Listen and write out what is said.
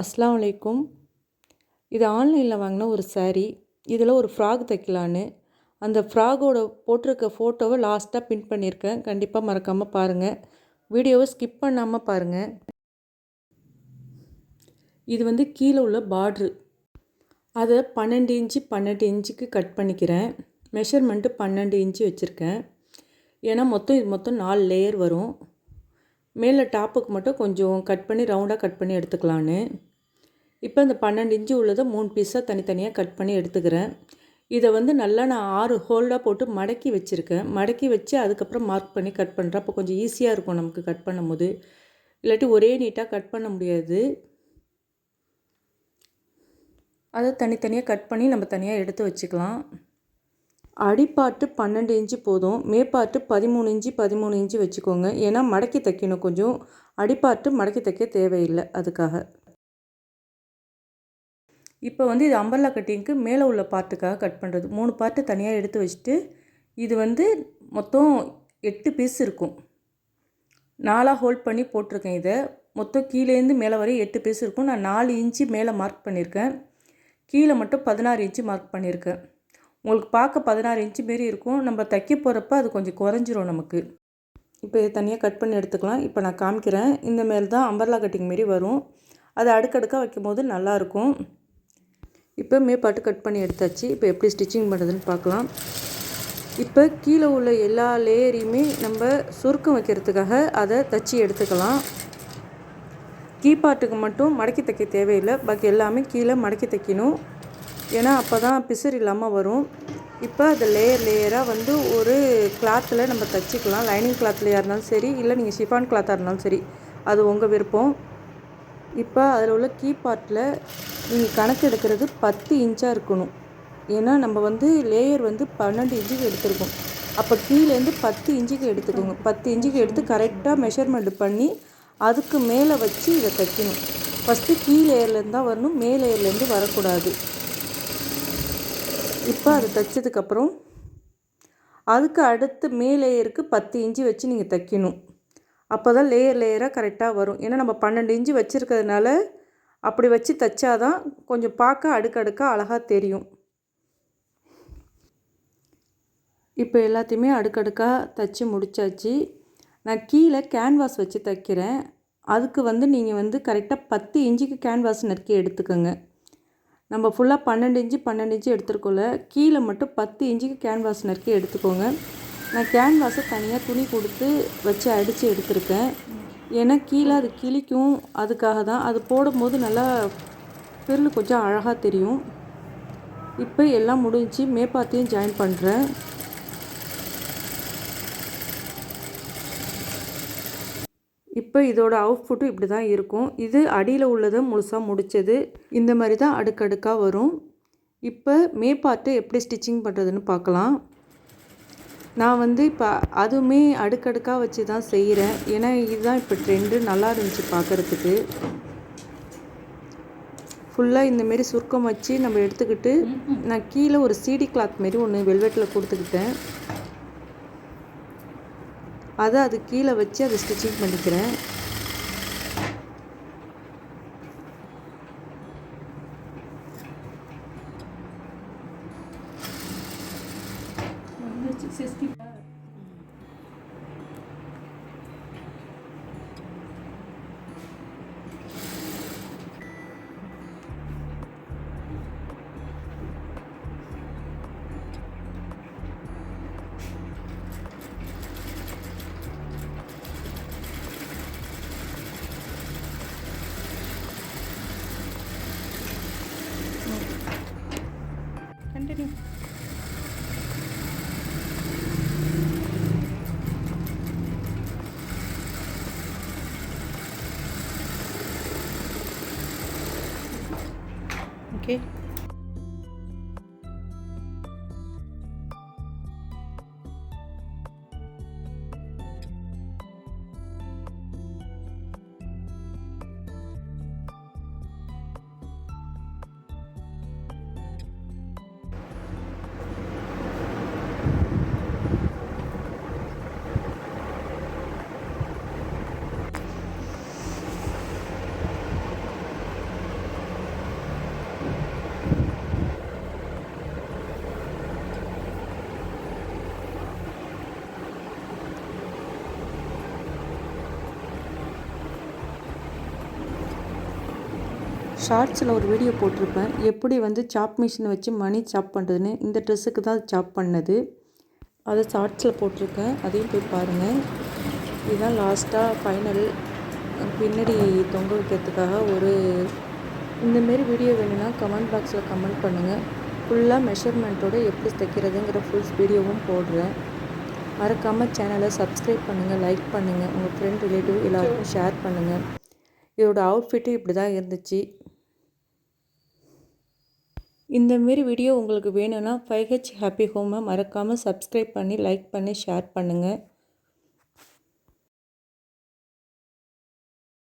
அஸ்லாம் வலைக்கும் இது ஆன்லைனில் வாங்கின ஒரு சாரீ இதில் ஒரு ஃப்ராக் தைக்கலான்னு. அந்த ஃப்ராகோட போட்டிருக்க ஃபோட்டோவை லாஸ்ட்டாக பின் பண்ணியிருக்கேன். கண்டிப்பாக மறக்காமல் பாருங்கள் வீடியோவை ஸ்கிப் பண்ணாமல் பாருங்கள் இது வந்து கீழே உள்ள பார்ட்ரு அதை பன்னெண்டு இன்ச்சு பன்னெண்டு இன்ச்சுக்கு கட் பண்ணிக்கிறேன். மெஷர்மெண்ட்டு பன்னெண்டு இன்ச்சு வச்சுருக்கேன். ஏன்னா மொத்தம் இது மொத்தம் நாலு லேயர் வரும். மேலே டாப்புக்கு மட்டும் கொஞ்சம் கட் பண்ணி ரவுண்டாக கட் பண்ணி எடுத்துக்கலான்னு. இப்போ இந்த பன்னெண்டு இன்ச்சு உள்ளதை மூணு பீஸாக தனித்தனியாக கட் பண்ணி எடுத்துக்கிறேன். இதை வந்து நல்லா நான் ஆறு ஹோல்டாக போட்டு மடக்கி வச்சுருக்கேன். மடக்கி வச்சு அதுக்கப்புறம் மார்க் பண்ணி கட் பண்ணுறேன் அப்போ கொஞ்சம் ஈஸியாக இருக்கும் நமக்கு கட் பண்ணும்போது. இல்லாட்டி ஒரே நீட்டாக கட் பண்ண முடியாது. அதை தனித்தனியாக கட் பண்ணி நம்ம தனியாக எடுத்து வச்சுக்கலாம். அடிப்பாட்டு பன்னெண்டு இன்ச்சு போதும். மேப்பாட்டு பதிமூணு இன்ச்சு பதிமூணு இன்ச்சு வச்சுக்கோங்க. ஏன்னா மடக்கி தைக்கணும் கொஞ்சம். அடிப்பாட்டு மடக்கி தைக்க தேவையில்லை அதுக்காக. இப்போ வந்து இது அம்பர்லா கட்டிங்க்கு மேலே உள்ள பார்ட்டுக்காக கட் பண்ணுறது. மூணு பார்ட்டு தனியாக எடுத்து வச்சுட்டு இது வந்து மொத்தம் எட்டு பீஸ் இருக்கும். நாலாக ஹோல்ட் பண்ணி போட்டிருக்கேன் இதை. மொத்தம் கீழேருந்து மேலே வரையும் எட்டு பீஸ் இருக்கும். நான் நாலு இன்ச்சு மேலே மார்க் பண்ணியிருக்கேன். கீழே மட்டும் பதினாறு இன்ச்சு மார்க் பண்ணியிருக்கேன். உங்களுக்கு பார்க்க பதினாறு இன்ச்சு மாரி இருக்கும். நம்ம தைக்க போகிறப்ப அது கொஞ்சம் குறைஞ்சிரும் நமக்கு. இப்போ இதை தனியாக கட் பண்ணி எடுத்துக்கலாம். இப்போ நான் காமிக்கிறேன். இந்த மாரி தான் அம்பர்லா கட்டிங் மாரி வரும். அது அடுக்கடுக்காக வைக்கும் போது நல்லாயிருக்கும் இப்போ மேப்பாட்டு கட் பண்ணி எடுத்தாச்சு. இப்போ எப்படி ஸ்டிச்சிங் பண்ணுறதுன்னு பார்க்கலாம். இப்போ கீழே உள்ள எல்லா லேயரையுமே நம்ம சுருக்கம் வைக்கிறதுக்காக அதை தச்சு எடுத்துக்கலாம். கீப்பாட்டுக்கு மட்டும் மடக்கி தைக்க தேவையில்லை. பாக்கி எல்லாமே கீழே மடக்கி தைக்கணும். ஏன்னா அப்போ தான் பிசுறு இல்லாமல் வரும். இப்போ அது லேயர் லேயராக வந்து ஒரு கிளாத்தில் நம்ம தைச்சிக்கலாம். லைனிங் கிளாத்லையாக இருந்தாலும் சரி இல்லை நீங்கள் ஷிஃபான் கிளாத்தாக இருந்தாலும் சரி அது உங்கள் விருப்பம். இப்போ அதில் உள்ள கீ பார்ட்டில் நீங்கள் கணக்கு எடுக்கிறது பத்து இன்ச்சாக இருக்கணும். ஏன்னா நம்ம வந்து லேயர் வந்து பன்னெண்டு இன்ச்சுக்கு எடுத்துருக்கோம். அப்போ கீழேருந்து பத்து இன்ச்சுக்கு எடுத்துக்கோங்க. பத்து இன்ச்சுக்கு எடுத்து கரெக்டாக மெஷர்மெண்ட் பண்ணி அதுக்கு மேலே வச்சு இதை தைக்கணும். ஃபஸ்ட்டு கீ லேயர்லேருந்து தான் வரணும் மேலேயர்லேருந்து வரக்கூடாது. இப்போ அதை தைச்சதுக்கப்புறம் அதுக்கு அடுத்து மே லேயருக்கு பத்து இன்ச்சு வச்சு நீங்கள் தைக்கணும். அப்போ தான் லேயர் லேயராக கரெக்டாக வரும். ஏன்னா நம்ம பன்னெண்டு இன்ச்சு வச்சுருக்கிறதுனால அப்படி வச்சு தைச்சாதான் கொஞ்சம் பார்க்க அடுக்கடுக்காக அழகாக தெரியும். இப்போ எல்லாத்தையுமே அடுக்கடுக்காக தைச்சி முடித்தாச்சு நான் கீழே கேன்வாஸ் வச்சு தைக்கிறேன். அதுக்கு வந்து நீங்கள் வந்து கரெக்டாக பத்து இன்ச்சுக்கு கேன்வாஸ் நறுக்கி எடுத்துக்கோங்க. நம்ம ஃபுல்லாக பன்னெண்டு இன்ச்சு பன்னெண்டு இன்ச்சு எடுத்துருக்கோம்ல. கீழே மட்டும் பத்து இன்ச்சுக்கு கேன்வாஸ் நறுக்கி எடுத்துக்கோங்க. நான் கேன்வாஸை தனியாக துணி கொடுத்து வச்சு அடித்து எடுத்திருக்கேன். ஏன்னா கீழே அது கிளிக்கும் அதுக்காக தான். அது போடும்போது நல்லா பிரில் கொஞ்சம் அழகாக தெரியும். இப்போ எல்லாம் முடிஞ்சு மேப்பாத்தையும் ஜாயின் பண்ணுறேன் இப்போ இதோட அவுட்புட்டும் இப்படி தான் இருக்கும். இது அடியில் உள்ளதை முழுசாக முடித்தது இந்த மாதிரி தான் அடுக்கடுக்காக வரும். இப்போ மேப்பார்ட்டு எப்படி ஸ்டிச்சிங் பண்ணுறதுன்னு பார்க்கலாம். நான் வந்து இப்போ அதுவுமே அடுக்கடுக்காக வச்சு தான் செய்கிறேன் ஏன்னா இதுதான் இப்போ ட்ரெண்டு நல்லா இருந்துச்சு பார்க்குறதுக்கு. ஃபுல்லாக இந்தமாரி சுருக்கம் வச்சு நம்ம எடுத்துக்கிட்டு நான் கீழே ஒரு சீடி கிளாத் மாரி ஒன்று வெல்வெட்டில் கொடுத்துக்கிட்டேன். அதை அது கீழே வச்சு அதை ஸ்டிச்சிங் பண்ணிக்கிறேன். Okay. ஷார்ட்ஸில் ஒரு வீடியோ போட்டிருப்பேன். எப்படி வந்து சாப் மிஷினை வச்சு மணி சாப் பண்ணுறதுன்னு இந்த ட்ரெஸ்ஸுக்கு தான் சாப் பண்ணது. அதை ஷார்ட்ஸில் போட்டிருக்கேன். அதையும் போய் பாருங்கள் இதுதான் லாஸ்ட்டாக ஃபைனல் பின்னாடி தொங்க வைக்கிறதுக்காக ஒரு இந்தமாரி வீடியோ வேணும்னா கமெண்ட் பாக்ஸில் கமெண்ட் பண்ணுங்கள் ஃபுல்லாக மெஷர்மெண்ட்டோடு எப்படி தைக்கிறதுங்கிற ஃபுல்ஸ் வீடியோவும் போடுறேன். மறக்காமல் சேனலை சப்ஸ்கிரைப் பண்ணுங்கள் லைக் பண்ணுங்கள் உங்கள் ஃப்ரெண்ட் ரிலேட்டிவ் எல்லாருக்கும் ஷேர் பண்ணுங்கள் இதோட அவுட்ஃபிட்டு இப்படி தான் இருந்துச்சு. இந்தமாரி வீடியோ உங்களுக்கு வேணும்னா ஃபைவ் ஹெச் ஹாப்பி ஹோமை மறக்காமல் சப்ஸ்கிரைப் பண்ணி லைக் பண்ணி ஷேர் பண்ணுங்கள்